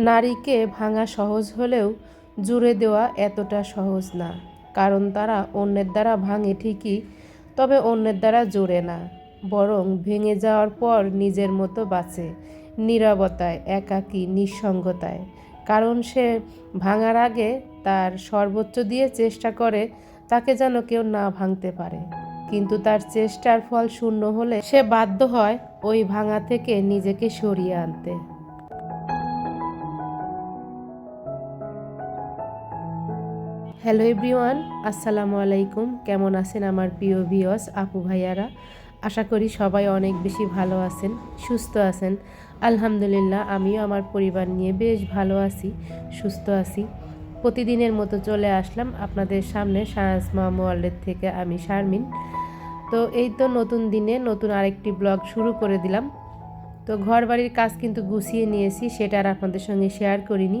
নারীকে ভাঙা সহজ হলেও জুড়ে দেওয়া এতটা সহজ না। কারণ তারা অন্যের দ্বারা ভাঙে ঠিকই, তবে অন্যের দ্বারা জোড়ে না। বরং ভেঙে যাওয়ার পর নিজের মতো বাঁচে, নীরবতায়, একাকী, নিঃসঙ্গতায়। কারণ সে ভাঙার আগে তার সর্বোচ্চ দিয়ে চেষ্টা করে, তাকে যেন কেউ না ভাঙতে পারে। কিন্তু তার চেষ্টার ফল শূন্য হলে সে বাধ্য হয় ওই ভাঙা থেকে নিজেকে সরিয়ে আনতে। হ্যালো এভরিওয়ান, আসসালামু আলাইকুম। কেমন আছেন আমার প্রিয় ভিওস আপু ভাইয়ারা? আশা করি সবাই অনেক বেশি ভালো আছেন, সুস্থ আছেন। আলহামদুলিল্লাহ, আমিও আমার পরিবার নিয়ে বেশ ভালো আছি, সুস্থ আছি। প্রতিদিনের মতো চলে আসলাম আপনাদের সামনে সায়াসমা ওয়ার্ল্ডের থেকে আমি শারমিন। তো এই তো নতুন দিনে নতুন আরেকটি ব্লগ শুরু করে দিলাম। তো ঘর বাড়ির কাজ কিন্তু গুছিয়ে নিয়েছি, সেটা আর আপনাদের সঙ্গে শেয়ার করিনি।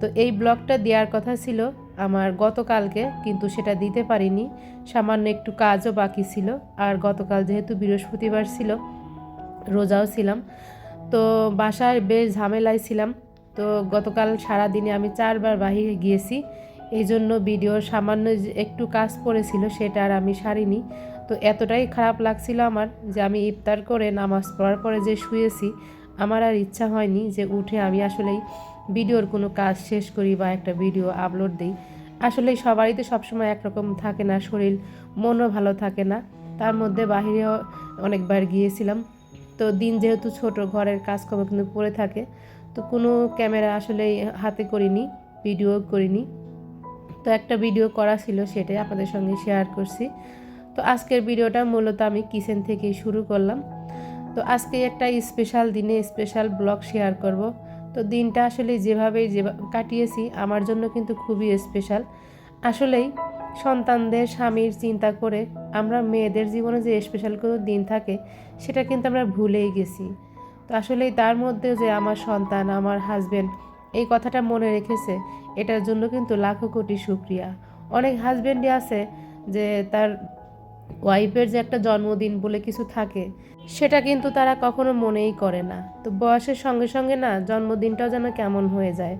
তো এই ব্লগটা দেওয়ার কথা ছিল আমার গতকালকে, কিন্তু সেটা দিতে পারিনি। সামান্য একটু কাজও বাকি ছিল। আর গতকাল যেহেতু বৃহস্পতিবার ছিল, রোজাও ছিলাম, তো বাসায় বেশ ঝামেলায় ছিলাম। তো গতকাল সারা দিনে আমি চারবার বাহিরে গিয়েছি। এই জন্য ভিডিওর সামান্য একটু কাজ পড়েছিল, সেটা আর আমি সারিনি। তো এতটাই খারাপ লাগছিল আমার যে আমি ইফতার করে নামাজ পড়ার পরে যে শুয়েছি, আমার আর ইচ্ছা হয়নি যে উঠে আমি আসলেই ভিডিওর কোনো কাজ শেষ করি বা একটা ভিডিও আপলোড দিই। আসলে সবারই তো সবসময় একরকম থাকে না, শরীর মনও ভালো থাকে না। তার মধ্যে বাহিরেও অনেকবার গিয়েছিলাম। তো দিন যেহেতু ছোট, ঘরের কাজকর্ম কিন্তু পড়ে থাকে। তো কোনো ক্যামেরা আসলে হাতে করিনি, ভিডিও করিনি। তো একটা ভিডিও করা ছিল, সেটাই আপনাদের সঙ্গে শেয়ার করছি। তো আজকের ভিডিওটা মূলত আমি কিচেন থেকেই শুরু করলাম। তো আজকে একটা স্পেশাল দিনে স্পেশাল ব্লগ শেয়ার করব। তো দিনটা আসলে যেভাবে যে কাটিয়েছি, আমার জন্য কিন্তু খুবই স্পেশাল আসলেই সন্তানদের স্বামীর চিন্তা করে আমরা মেয়েদের জীবনে যে স্পেশাল কোনো দিন থাকে, সেটা কিন্তু আমরা ভুলেই গেছি। তো আসলেই তার মধ্যে যে আমার সন্তান, আমার হাজবেন্ড এই কথাটা মনে রেখেছে, এটার জন্য কিন্তু লাখো কোটি শুক্রিয়া। অনেক হাজবেন্ডই আছে যে তার ওয়াইফের যে একটা জন্মদিন বলে কিছু থাকে, সেটা কিন্তু তারা কখনো মনেই করে না। তো বয়সের সঙ্গে সঙ্গে না, জন্মদিনটাও যেন কেমন হয়ে যায়।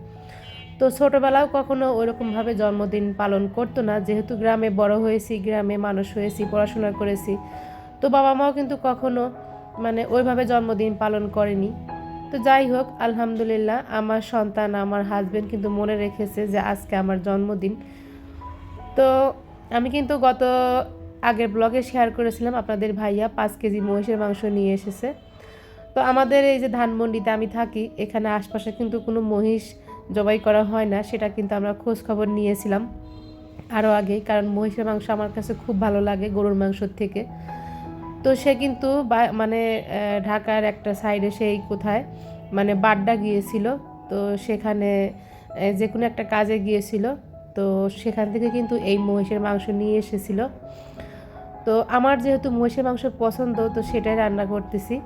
তো ছোটোবেলাও কখনো ওইরকমভাবে জন্মদিন পালন করতো না। যেহেতু গ্রামে বড় হয়েছি, গ্রামে মানুষ হয়েছি, পড়াশোনা করেছি, তো বাবা মাও কিন্তু কখনো মানে ওইভাবে জন্মদিন পালন করেনি। তো যাই হোক, আলহামদুলিল্লাহ আমার সন্তান, আমার হাজবেন্ড কিন্তু মনে রেখেছে যে আজকে আমার জন্মদিন। তো আমি কিন্তু গত আগের ব্লগে শেয়ার করেছিলাম, আপনাদের ভাইয়া পাঁচ কেজি মহিষের মাংস নিয়ে এসেছে। তো আমাদের এই যে ধানমন্ডিতে আমি থাকি, এখানে আশপাশে কিন্তু কোনো মহিষ জবাই করা হয় না, সেটা কিন্তু আমরা খোঁজ খবর নিয়েছিলাম আরও আগেই, কারণ মহিষের মাংস আমার কাছে খুব ভালো লাগে গরুর মাংসর থেকে। তো সে কিন্তু মানে ঢাকার একটা সাইডে সেই কোথায় মানে বাড্ডা গিয়েছিল, তো সেখানে যে কোনো একটা কাজে গিয়েছিল, তো সেখান থেকে কিন্তু এই মহিষের মাংস নিয়ে এসেছিল। তো আমার যেহেতু মহিষের মাংস পছন্দ, তো সেটাই রান্না করতেছি।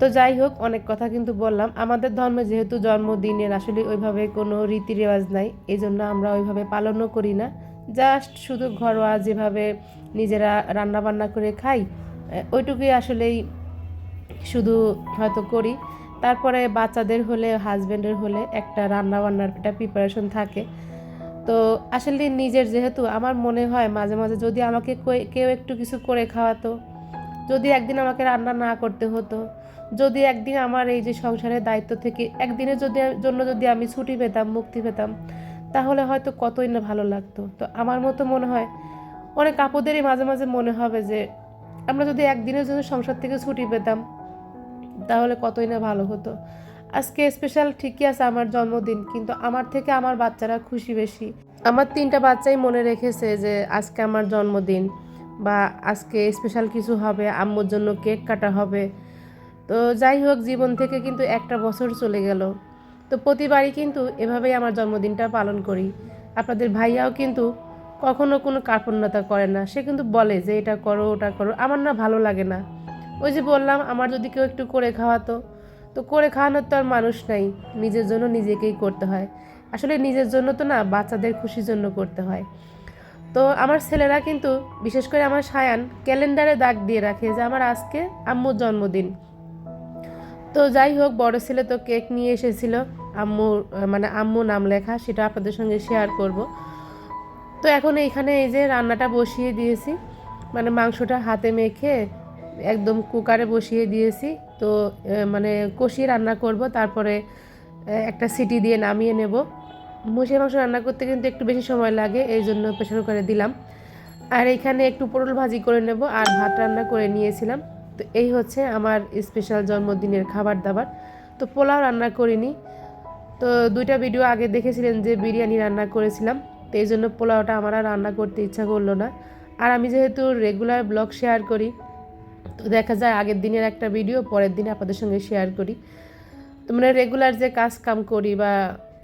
তো যাই হোক, অনেক কথা কিন্তু বললাম। আমাদের ধর্মে যেহেতু জন্মদিনের আসলে ওইভাবে কোনো রীতি রেওয়াজ নাই এই জন্য আমরা ওইভাবে পালনও করি না। জাস্ট শুধু ঘরোয়া যেভাবে নিজেরা রান্না বান্না করে খাই ওইটুকুই আসলেই শুধু হয়তো করি। তারপরে বাচ্চাদের হলে হাজব্যান্ডের হলে একটা রান্না বান্নার একটা প্রিপারেশন থাকে। তো আসলে নিজের যেহেতু আমার মনে হয় মাঝে মাঝে যদি আমাকে কেউ একটু কিছু করে খাওয়াতো, যদি একদিন আমাকে রান্না না করতে হতো, যদি একদিন আমার এই যে সংসারের দায়িত্ব থেকে, একদিনের যদি, জন্য যদি আমি ছুটি পেতাম, মুক্তি পেতাম, তাহলে হয়তো কতই না ভালো লাগতো। তো আমার মতো মনে হয়, অনেক আপদেরই মাঝে মাঝে মনে হবে যে, আমরা যদি একদিনের জন্য সংসার থেকে ছুটি পেতাম, তাহলে কতই না ভালো হতো। আজকে স্পেশাল ঠিকই আছে আমার জন্মদিন, কিন্তু আমার থেকে আমার বাচ্চারা খুশি বেশি। আমার তিনটা বাচ্চাই মনে রেখেছে যে আজকে আমার জন্মদিন বা আজকে স্পেশাল কিছু হবে, আম্মুর জন্য কেক কাটা হবে। তো যাই হোক, জীবন থেকে কিন্তু একটা বছর চলে গেল। তো প্রতিবারই কিন্তু এভাবেই আমার জন্মদিনটা পালন করি। আপনাদের ভাইয়াও কিন্তু কখনো কোনো কার্পণ্যতা করে না। সে কিন্তু বলে যে, এটা করো, ওটা করো। আমার না ভালো লাগে না। ওই যে বললাম, আমার যদি কেউ একটু করে খাওয়াতো তো করে খাওয়ানোর তো আর মানুষ নাই। নিজের জন্য নিজেকেই করতে হয়। আসলে নিজের জন্য তো না, বাচ্চাদের খুশির জন্য করতে হয়। তো আমার ছেলেরা কিন্তু, বিশেষ করে আমার সায়ান, ক্যালেন্ডারে দাগ দিয়ে রাখে যে আমার আজকে আম্মুর জন্মদিন। তো যাই হোক, বড় ছেলে তো কেক নিয়ে এসেছিল। আম্মু মানে আম্মু নাম লেখা, সেটা আপনাদের সঙ্গে শেয়ার করব। তো এখন এইখানে এই যে রান্নাটা বসিয়ে দিয়েছি। মানে মাংসটা হাতে মেখে একদম কুকারে বসিয়ে দিয়েছি। তো মানে কষিয়ে রান্না করব, তারপরে একটা সিটি দিয়ে নামিয়ে নেব। মুসের মাংস রান্না করতে কিন্তু একটু বেশি সময় লাগে, এই জন্য প্রেশার কুকারে দিলাম। আর এখানে একটু পটল ভাজি করে নেব, আর ভাত রান্না করে নিয়েছিলাম। তো এই হচ্ছে আমার স্পেশাল জন্মদিনের খাবার দাবার। তো পোলাও রান্না করিনি। তো দুইটা ভিডিও আগে দেখেছিলেন যে বিরিয়ানি রান্না করেছিলাম। তো এই জন্য পোলাওটা আমার আর রান্না করতে ইচ্ছা করল না। আর আমি যেহেতু রেগুলার ব্লগ শেয়ার করি তো দেখা যায় আগের দিনের একটা ভিডিও পরের দিনে আপনাদের সঙ্গে শেয়ার করি। তো মানে রেগুলার যে কাজ কাম করি বা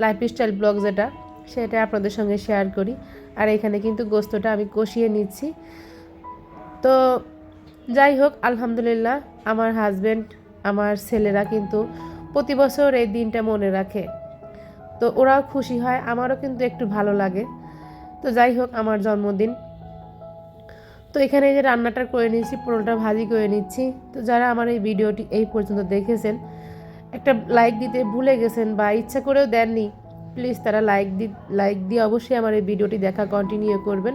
লাইফস্টাইল ব্লগ যেটা, সেটা আপনাদের সঙ্গে শেয়ার করি। আর এখানে কিন্তু গোস্তটা আমি কষিয়ে নিচ্ছি। তো যাই হোক, আলহামদুলিল্লাহ আমার হাজব্যান্ড আমার ছেলেরা কিন্তু প্রতি বছর এই দিনটা মনে রাখে। তো ওরাও খুশি হয়, আমারও কিন্তু একটু ভালো লাগে। তো যাই হোক, আমার জন্মদিন। তো এখানে যে রান্নাটা করে নিয়েছি পটলটা ভাজি করে নিচ্ছি। তো যারা আমার এই ভিডিওটি এই পর্যন্ত দেখেছেন, একটা লাইক দিতে ভুলে গেছেন বা ইচ্ছা করেও দেননি প্লিজ তারা লাইক দি লাইক দিয়ে অবশ্যই আমার এই ভিডিওটি দেখা কন্টিনিউ করবেন।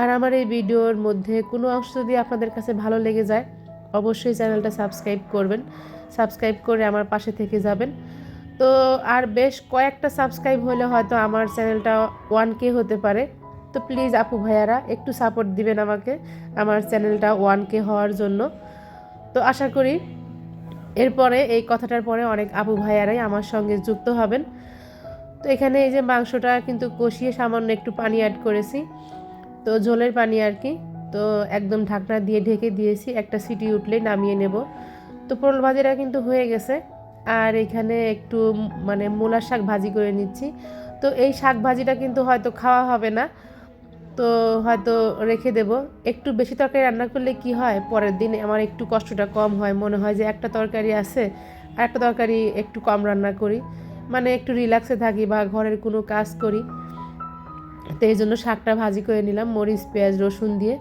আর আমার এই ভিডিওর মধ্যে কোনো অংশ যদি আপনাদের কাছে ভালো লেগে যায়, অবশ্যই চ্যানেলটা সাবস্ক্রাইব করবেন। সাবস্ক্রাইব করে আমার পাশে থেকে যাবেন। তো আর বেশ কয়েকটা সাবস্ক্রাইব হলে হয়তো আমার চ্যানেলটা ওয়ান কে হতে পারে। তো প্লিজ আপু ভাইয়ারা, একটু সাপোর্ট দিবেন আমাকে আমার চ্যানেলটা ওয়ান কে হওয়ার জন্য। তো আশা করি এরপরে, এই কথাটার পরে অনেক আপু ভাইয়ারাই আমার সঙ্গে যুক্ত হবেন। তো এখানে এই যে মাংসটা কিন্তু কষিয়ে সামান্য একটু পানি অ্যাড করেছি। তো ঝোলের পানি আর কি। তো একদম ঢাকনা দিয়ে ঢেকে দিয়েছি, একটা সিটি উঠলেই নামিয়ে নেব। তো পটল ভাজিটা কিন্তু হয়ে গেছে। আর এখানে একটু মানে মূলার শাক ভাজি করে নিচ্ছি। তো এই শাক ভাজিটা কিন্তু হয়তো খাওয়া হবে না। তো হয়তো রেখে দেব। একটু বেশি তরকারি রান্না করলে কি হয়? পরের দিন আমার একটু কষ্টটা কম হয়। মনে হয় যে একটা তরকারি আছে আর একটা তরকারি একটু কম রান্না করি। মানে একটু রিল্যাক্সে থাকি বা ঘরের কোনো কাজ করি। তো এই জন্য শাকটা ভাজি করে নিলাম, মরিচ, পেঁয়াজ, রসুন দিয়ে।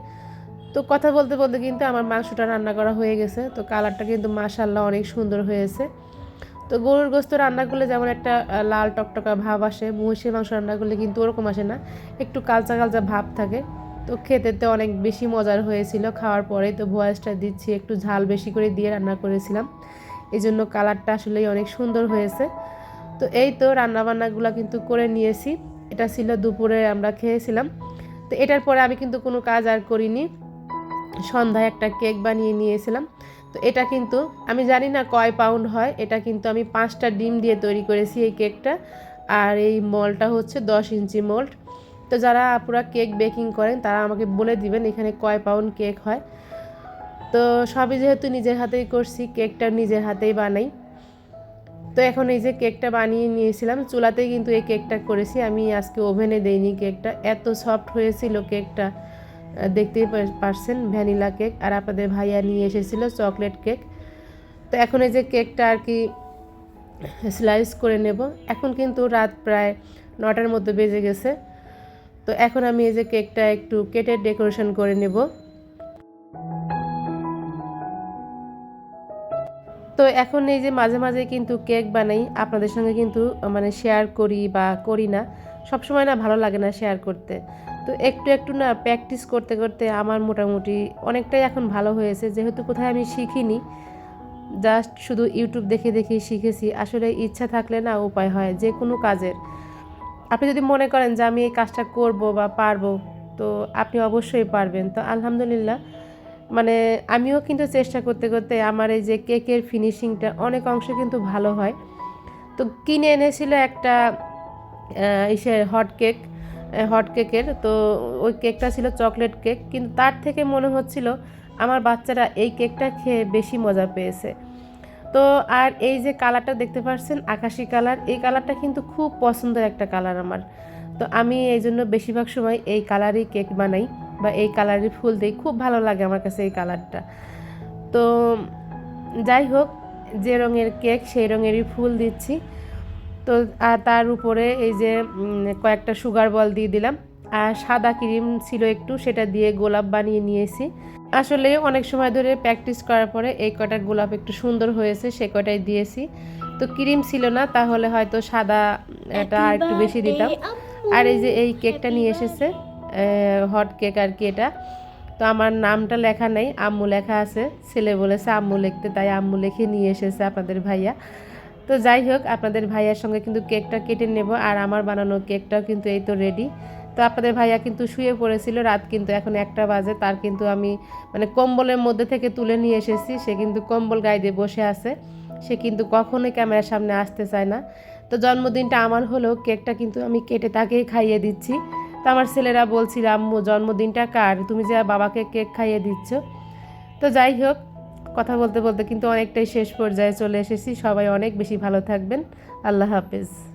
তো কথা বলতে বলতে কিন্তু আমার মাংসটা রান্না করা হয়ে গেছে। তো কালারটা কিন্তু মাশাল্লাহ অনেক সুন্দর হয়েছে। তো গরুর গোস্ত রান্না করলে যেমন একটা লাল টকটকা ভাব আসে, মহিষের মাংস রান্না করলে কিন্তু ওরকম আসে না। একটু কালচা কালচা ভাব থাকে। তো খেতে তো অনেক বেশি মজার হয়েছিল খাওয়ার পরে। তো ভয়েসটা দিচ্ছি, একটু ঝাল বেশি করে দিয়ে রান্না করেছিলাম। এই জন্য কালারটা আসলেই অনেক সুন্দর হয়েছে। তো এই তো রান্নাবান্নাগুলো কিন্তু করে নিয়েছি। এটা ছিল দুপুরে আমরা খেয়েছিলাম। তো এটার পরে আমি কিন্তু কোনো কাজ আর করিনি। সন্ধ্যায় একটা কেক বানিয়ে নিয়েছিলাম। তো এটা কিন্তু, আমি জানি না কয় পাউন্ড হয়, এটা কিন্তু আমি পাঁচটা ডিম দিয়ে তৈরি করেছি এই কেকটা। আর এই মলটা হচ্ছে দশ ইঞ্চি মোল্ড তো যারা পুরা কেক বেকিং করেন, তারা আমাকে বলে দিবেন এখানে কয় পাউন্ড কেক হয়। তো সবই যেহেতু নিজের হাতেই করছি, কেকটা নিজের হাতেই বানাই। তো এখন এই যে কেকটা বানিয়ে নিয়েছিলাম, চুলাতেই কিন্তু এই কেকটা করেছি। আমি আজকে ওভেনে দেইনি কেকটা। এত সফট হয়েছিল কেকটা। দেখতেই পারছেন ভ্যানিলা কেক। আর আপনাদের ভাইয়া নিয়ে এসেছিল চকলেট কেক। তো এখন এই যে কেকটা আর কি স্লাইস করে নেব। এখন কিন্তু রাত প্রায় নটার মধ্যে বেজে গেছে। তো এখন আমি এই যে কেকটা একটু কেটে ডেকোরেশন করে নেব। তো এখন এই যে মাঝে মাঝে কিন্তু কেক বানাই। আপনাদের সঙ্গে কিন্তু মানে শেয়ার করি বা করি না। সবসময় না ভালো লাগে না শেয়ার করতে। তো একটু একটু না প্র্যাকটিস করতে করতে আমার মোটামুটি অনেকটাই এখন ভালো হয়েছে। যেহেতু কোথায় আমি শিখিনি জাস্ট শুধু ইউটিউব দেখে দেখে শিখেছি। আসলে ইচ্ছা থাকলে না উপায় হয় যে কোনো কাজের। আপনি যদি মনে করেন যে আমি এই কাজটা করব বা পারব, তো আপনি অবশ্যই পারবেন। তো আলহামদুলিল্লাহ মানে আমিও কিন্তু চেষ্টা করতে করতে আমার এই যে কেকের ফিনিশিংটা অনেক অংশ কিন্তু ভালো হয়। তো কিনে এনেছিল একটা ইসে হট কেক হট কেকের তো ওই কেকটা ছিল চকলেট কেক কিন্তু তার থেকে মনে হচ্ছিল আমার বাচ্চারা এই কেকটা খেয়ে বেশি মজা পেয়েছে। তো আর এই যে কালারটা দেখতে পাচ্ছেন আকাশি কালার এই কালারটা কিন্তু খুব পছন্দের একটা কালার আমার। তো আমি এই জন্য বেশিরভাগ সময় এই কালারই কেক বানাই বা এই কালারই ফুল দিই, খুব ভালো লাগে আমার কাছে এই কালারটা তো যাই হোক, যে রঙের কেক সেই রঙেরই ফুল দিচ্ছি। তো তার উপরে এই যে কয়েকটা সুগার বল দিয়ে দিলাম। আর সাদা ক্রিম ছিল একটু সেটা দিয়ে গোলাপ বানিয়ে নিয়েছি। আসলে অনেক সময় ধরে প্র্যাকটিস করার পরে এই কটা গোলাপ একটু সুন্দর হয়েছে সে কটাই দিয়েছি। তো ক্রিম ছিল না তাহলে হয়তো সাদা এটা আর একটু বেশি দিতাম। আর এই যে এই কেকটা নিয়ে এসেছে হট কেক আর কি এটা। তো আমার নামটা লেখা নেই আম্মু লেখা আছে ছেলে বলেছে আম্মু লিখতে তাই আম্মু লিখে নিয়ে এসেছে আপনাদের ভাইয়া। তো যাই হোক, আপনাদের ভাইয়ার সঙ্গে কিন্তু কেকটা কেটে নেব আর আমার বানানো কেকটাও কিন্তু এই তো রেডি তো আপনাদের ভাইয়া কিন্তু শুয়ে পড়েছিল, রাত কিন্তু এখন একটা বাজে, তার কিন্তু আমি মানে কম্বলের মধ্যে থেকে তুলে নিয়ে এসেছি, সে কিন্তু কম্বল গায়ে দিয়ে বসে আছে। সে কিন্তু কখনোই ক্যামেরার সামনে আসতে চায় না। তো জন্মদিনটা আমার হলেও কেকটা কিন্তু আমি কেটে তাকেই খাইয়ে দিচ্ছি। তো আমার ছেলেরা বলছিল, আম্মু, জন্মদিনটা কার? তুমি যে বাবাকে কেক খাইয়ে দিচ্ছ। তো যাই হোক কথা বলতে বলতে কিন্তু অনেকটাই শেষ পর্যায়ে চলে এসেছি। সবাই অনেক বেশি ভালো থাকবেন। আল্লাহ হাফেজ।